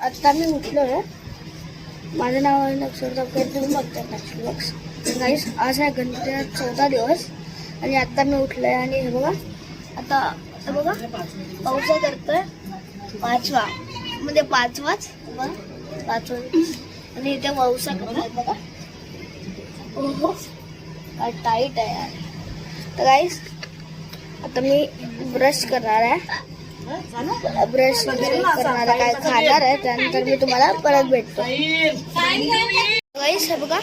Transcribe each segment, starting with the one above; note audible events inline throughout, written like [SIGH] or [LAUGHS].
आत्ता मी उठलो. आहे माझं नाव आहे नक्षत्र तर तुम्ही बघता नक्षलक्ष गाईस आज आहे गणपतीचा चौदा दिवस आणि आत्ता मी उठलो आहे आणि हे बघा आता आता बघा पाऊस करतोय. पाचवा म्हणजे पाचवाच बघा पाचवा आणि इथे पावसा करतोय बघा. हो टाईट आहे यार. तर गाईस आता मी ब्रश करणार आहे. ब्रश वगैरे काय खाणार आहे त्यानंतर मी तुम्हाला परत भेटतो. गाईस हे बघा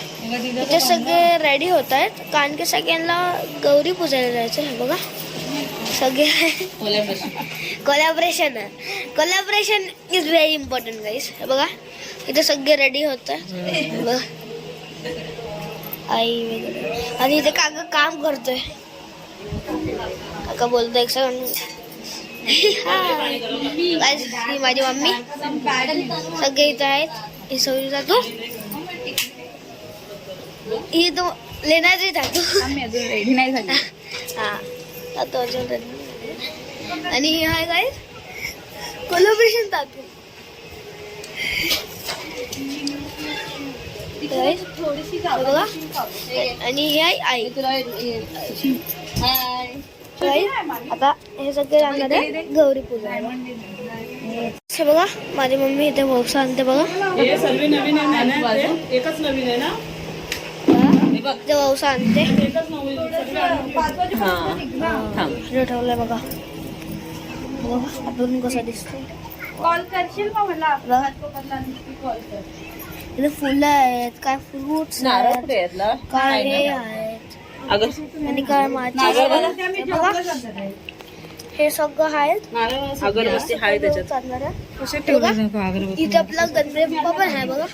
इथे सगळे रेडी होत आहेत. कारण की सगळ्यांना गौरी पूजायला जायचं हे बघा. सगळे collaboration collaboration is very important guys हे बघा इथे सगळे रेडी होत आहे बघा. आई वगैरे. आणि इथे काका काम करतोय. काका बोलतोय एक सेकंड ही माझी मम्मी सगळे इथे आहेत. ही सौरी जातो ही तो लेण्याची जातो आम्ही अजून रेडी नाही झाली. हा जातो अजून ready. आणि ही आहे काय कोलॅबरेशन Guys, थोडीशी बघा. आणि ही आहे आई. आता हे सगळे जाणार आहे गौरी पूजा. हे बघा माझी मम्मी इथे भोगसा आणते बघा. हे सर्व नवीन आहे ना ते? एकच नवीन आहे ना? आणते. ठेवलंय बघा. बघा आपण कसा दिसतो कॉल करशील का मला? बघा. कॉल कर. इथे फुलं आहेत काय फ्रुट्स आहेत काय हे आहेत माझी हे हे सगळं आहेत. अगरबत्ती आहे त्याच्यात. आहे. इथे आपला गणपती बाप्पा पण आहे बघा.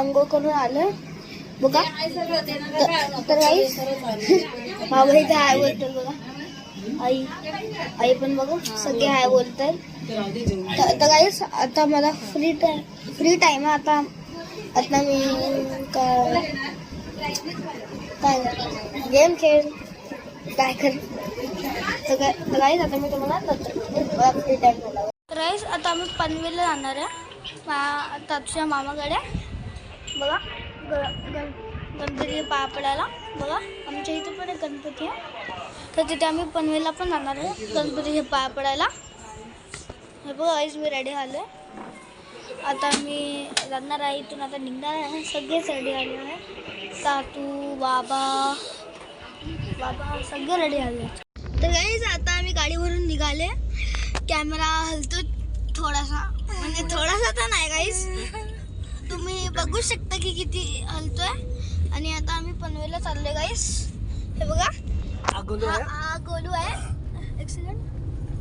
आंघोळ करून आलं. बघा. तर- आई गाईस बाबा इथे हाय बोलतात बघा. आई आई पण बघा सगळे हाय बोलतात तर काहीच आता मला फ्री टाईम फ्री टाईम आहे आता. आता मी काय काय गेम खेळ काय कर. तर गाईस आता मी तुम्हाला नंतर फ्री टाईम तर आता आम्ही पनवेलला जाणार आहे मा तापच्या मामाकडे. बघा ग- गण गणपती पापडाला बघा आमच्या इथे पण एक गणपती आहे. तर तिथे आम्ही पनवेलला पण जाणार आहे गणपतीचे पाया पडायला हे बघा आईज मी रेडी आलो आता मी जाणार आहे इथून आता निघणार आहे. सगळेच रेडी आले आहे. सातू बाबा बाबा सगळे रेडी आले तर गाईज आता आम्ही गाडीवरून निघाले. कॅमेरा हलतो थोडासा. म्हणजे थोडासा तर नाही गाईज तुम्ही बघू शकता की किती हलतोय. आणि आता आम्ही पनवेलला चाललोय गाईस हे बघा. हा हा गोलू आहे. एक्सिलेंट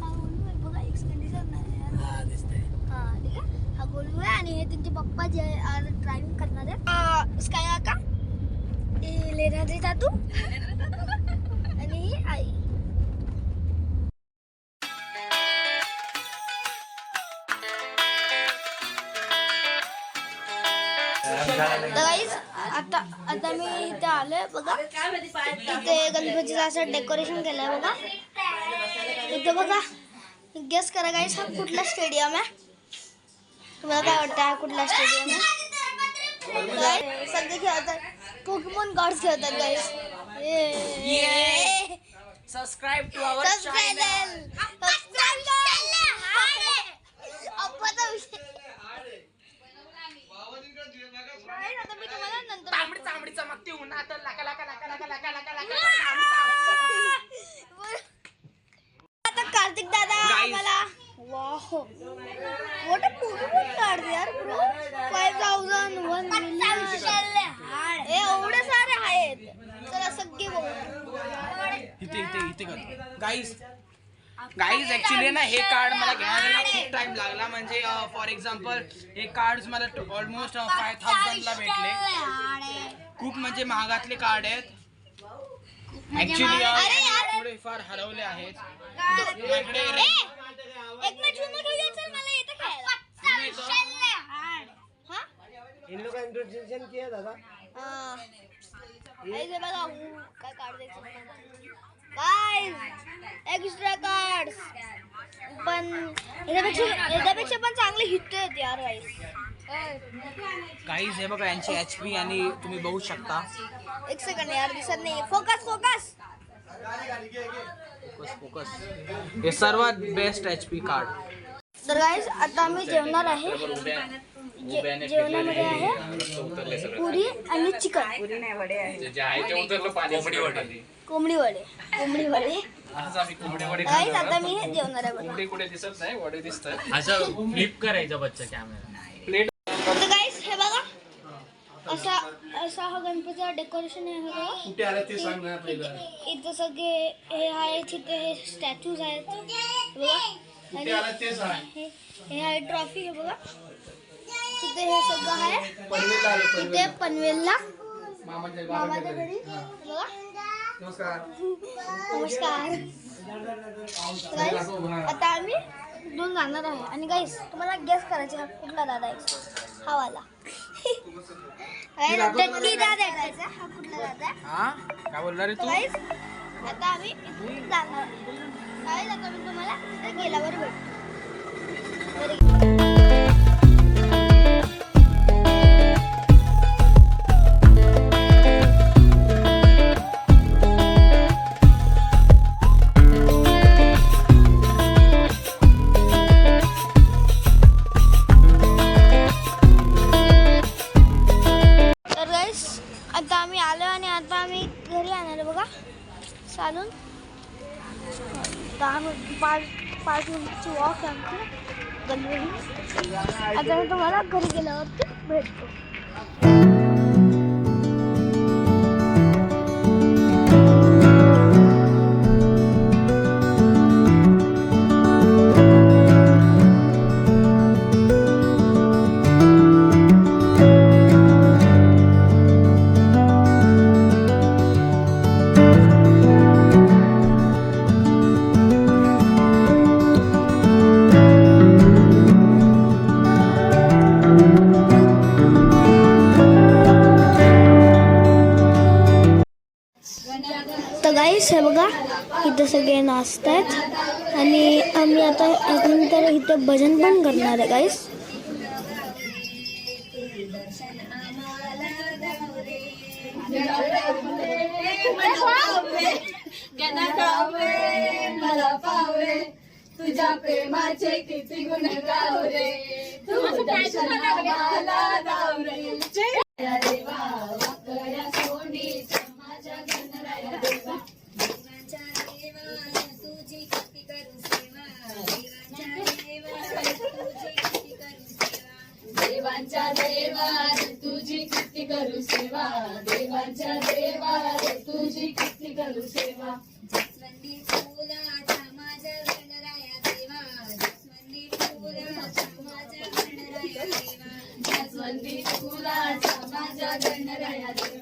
हा गोलू आहे बघा. एक्सिलेंट दिसत नाही हा ठीक आहे. हा गोलू आहे आणि हे त्यांचे पप्पा जे आज ड्रायव्हिंग करणार. आहे स्काय का लेणारी दादू. [LAUGHS] आणि आई. तर guys, आता आता मी इथे आलोय बघा. इथे गणपतीचं असं डेकोरेशन केलंय बघा. इथे बघा. गेस करा गाईस हा कुठला स्टेडियम आहे? तुम्हाला काय वाटतं हा कुठला स्टेडियम आहे? सगळे खेळतात. पोकेमॉन कार्ड्स खेळतात guys subscribe to our subscribe नंतर तांबडी तांबडी चमकती उन्हात लाका लाका लाका लाका लाका लाका लाका आता कार्तिक दादा Guys. मला वाह व्हॉट अ पोकेमॉन कार्ड यार ब्रो 5000 1 मिलियन एवढे सारे आहेत चला सगळे बघू इथे इथे इथे कर गाईज गाईज ऍक्च्युली ना हे कार्ड मला घ्यायला खूप टाइम लागला. म्हणजे फॉर एक्झाम्पल हे कार्ड मला ऑलमोस्ट फाय थाउजंडला भेटले. खूप म्हणजे महागातले कार्ड आहेत. ऍक्च्युली अरे यार. थोडे फार हरवले आहेत. हा इन लोग का इंट्रोडक्शन किया दादा? बघा काय कार्ड द्यायचं काय एक्स्ट्रा कार्ड पण याच्यापेक्षा याच्यापेक्षा पण चांगले हिट आहेत यार गाईज हे बघा यांची एच पी आणि तुम्ही बघू शकता. एक सेकंड यार दिसत नाही फोकस फोकस फोकस फोकस हे सर्वात बेस्ट एच पी कार्ड तर गाईस आता आम्ही जेवणार आहे. जे- जेवणामध्ये आहे. पुरी आणि चिकन. कोंबडी वडे कोंबडी वडे आता मी हे जेवणार आहे बघा. असं फ्लिप करायचा बच्चा कॅमेरा तर गाईस हे बघा. असा असा हा गणपतीचा डेकोरेशन आहे हा बघा. कुठे आले ते सांग ना पहिलं. इथे- इथं सगळे हे आहे तिथे हे स्टॅच्यूज आहेत. हे बघा. कुठे आलं ते सांग. हे हे आहे ट्रॉफी हे बघा. तिथे हे सगळं आहे. पनवेलला आलो तिथे पनवेल पनवेलला मामाच्या घरी. बघा. नमस्कार. नमस्कार. आता आम्ही दोन जाणार आहे. आणि गाईस तुम्हाला गेस करायचे हा कुठला दादा आहे? हा वाला. डंडी दादा आहे. हा कुठला दादा आहे? हा? काय तू? गाईस आता आम्ही जाणार. गाईस आता मी तुम्हाला तिथे गेल्यावर भेटतो. दहा मिनिट पाच पाच मिनिटची वॉक आहे आमची गल्लीवरून. आता तुम्हाला घरी गेल्यावरती भेटतो. इथं सगळे आहेत आणि आम्ही आता अजून तर इथं भजन पण करणार आहे गाईस तुझ्या प्रेमाचे किती गुण गाव रे. तू दर्शनाला गावरे देवा वाकड्या देवाच्या देवा तुझी किती करू सेवा. देवांच्या देवा तुझी किती करू सेवा. देवांच्या देवा तुझी किती करू सेवा जसवंती फुलाचा माझ्या गणराया देवा. जसवंती फुलाचा माझ्या गणराया देवा. जास्वंदी फुलाचा माझ्या गणराया देवा.